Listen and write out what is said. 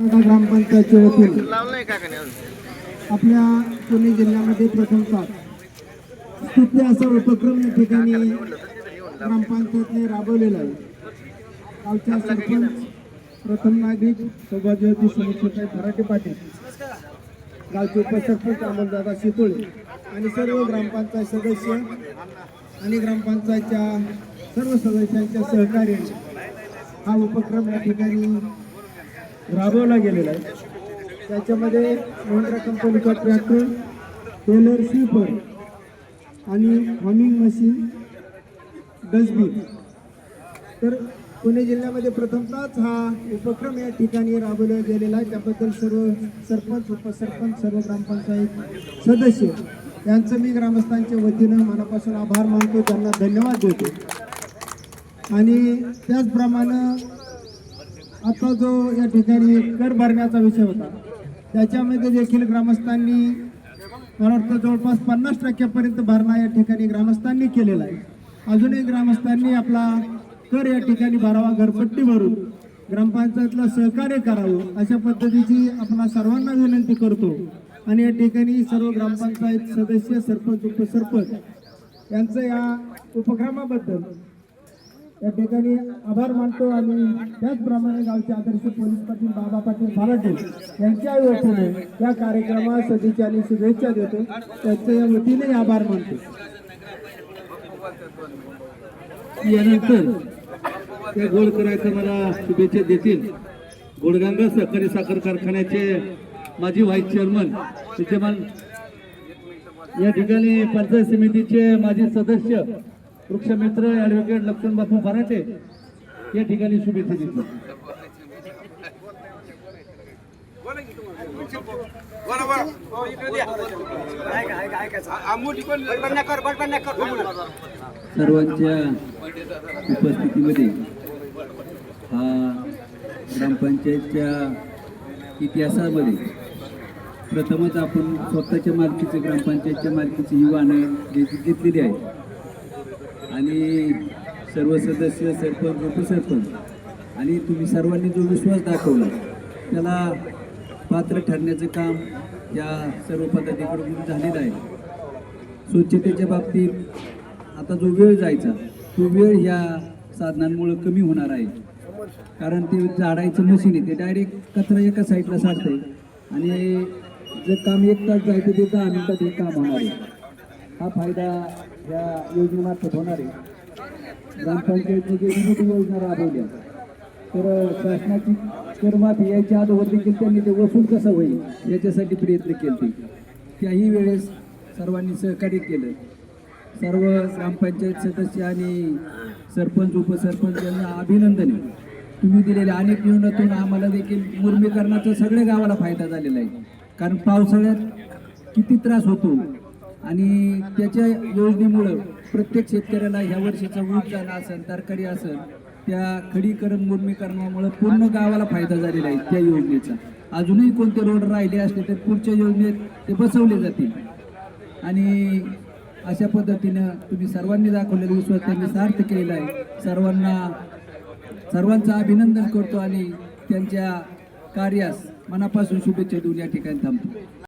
ग्रामपंचायतच्या वतीने आपल्या पुणे जिल्ह्यामध्ये प्रथमतः स्तुत्य असा उपक्रम या ठिकाणी ग्रामपंचायतने राबवलेला आहे. गावच्या सरपंच प्रथम नागरिक सौभाग्यवती सुनिश्चिताई फराटे पाटील गावचे उपसरपंच अमोलदादा शितोळे आणि सर्व ग्रामपंचायत सदस्य आणि ग्रामपंचायतच्या सर्व सदस्यांच्या सहकार्याने हा उपक्रम या ठिकाणी राबवला गेलेला आहे. त्याच्यामध्ये महिंद्रा कंपनीचा ट्रॅक्टर टेलर स्वीपर आणि हमिंग मशीन डस्टबिन तर पुणे जिल्ह्यामध्ये प्रथमतःच हा उपक्रम या ठिकाणी राबवला गेलेला आहे. त्याबद्दल सर्व सरपंच उपसरपंच सर्व ग्रामपंचायत सदस्य यांचं मी ग्रामस्थांच्या वतीनं मनापासून आभार मानतो. त्यांना धन्यवाद देतो. आणि त्याचप्रमाणे आता जो या ठिकाणी कर भरण्याचा विषय होता त्याच्यामध्ये देखील ग्रामस्थांनी मला वाटतं जवळपास पन्नास टक्क्यापर्यंत भरणा या ठिकाणी ग्रामस्थांनी केलेला आहे. अजूनही ग्रामस्थांनी आपला कर या ठिकाणी भरावा घरपट्टी भरून ग्रामपंचायतला सहकार्य करावं अशा पद्धतीची आपला सर्वांना विनंती करतो. आणि या ठिकाणी सर्व ग्रामपंचायत सदस्य सरपंच उपसरपंच यांचं या उपक्रमाबद्दल या ठिकाणी आभार मानतो आणि त्याचप्रमाणे गावचे आदर्श पोलीस पाटील बाबा पाटील भालाटे यांच्या वतीने या कार्यक्रमास सदिच्छा आणि शुभेच्छा देतो. त्यांच्या या वतीने आभार मानतो. यानंतर त्या गोड करायचं मला शुभेच्छा देतील. गोडगांगा सहकारी साखर कारखान्याचे माजी व्हाईस चेअरमन विद्यमान या ठिकाणी पंचायत समितीचे माजी सदस्य वृक्षमित्र ॲडव्होकेट लक्ष्मण बापू फराटे या ठिकाणी शुभेच्छा देतो. सर्वांच्या उपस्थितीमध्ये हा ग्रामपंचायतच्या इतिहासामध्ये प्रथमच आपण स्वतःच्या मालकीचे ग्रामपंचायतच्या मालकीची ही वाहनं घेतलेली आहे आणि सर्व सदस्य सरपंच उपसरपंच आणि तुम्ही सर्वांनी जो विश्वास दाखवला त्याला पात्र ठरण्याचं काम या सर्व पदाधिकाऱ्यांकडून झालेलं आहे. स्वच्छतेच्या बाबतीत आता जो वेळ जायचा तो वेळ ह्या साधनांमुळं कमी होणार आहे. कारण ते झाडायचं मशीन आहे ते डायरेक्ट कचरा एका साईडला साठतं आणि जर काम एक तास जायचं ते दहा मिनटात हे काम होणार आहे. हा फायदा ह्या योजनेमार्फत होणार आहे. ग्रामपंचायतने जे म्हणजे विविध योजना राबवल्या. तर शासनाची करमाफी याच्या अगोदर देखील त्यांनी ते वसूल कसं होईल याच्यासाठी प्रयत्न केले त्याही वेळेस सर्वांनी सहकार्य केलं. सर्व ग्रामपंचायत सदस्य आणि सरपंच उपसरपंच यांना अभिनंदन. आहे तुम्ही दिलेल्या अनेक योजनेतून आम्हाला देखील मुर्मीकरणाचा सगळ्या गावाला फायदा झालेला आहे. कारण पावसाळ्यात किती त्रास होतो आणि त्याच्या योजनेमुळं प्रत्येक शेतकऱ्याला ह्या वर्षीचा ऊस झाला असेल तरकारी असेल त्या खडीकरण मुर्मीकरणामुळं पूर्ण गावाला फायदा झालेला आहे त्या योजनेचा. अजूनही कोणते रोड राहिले असले तर पुढच्या योजनेत ते बसवले जातील. आणि अशा पद्धतीनं तुम्ही सर्वांनी दाखवलेला विश्वास त्यांनी सार्थ केलेला आहे. सर्वांना सर्वांचं अभिनंदन करतो आणि त्यांच्या कार्यास मनापासून शुभेच्छा देऊन या ठिकाणी थांबतो.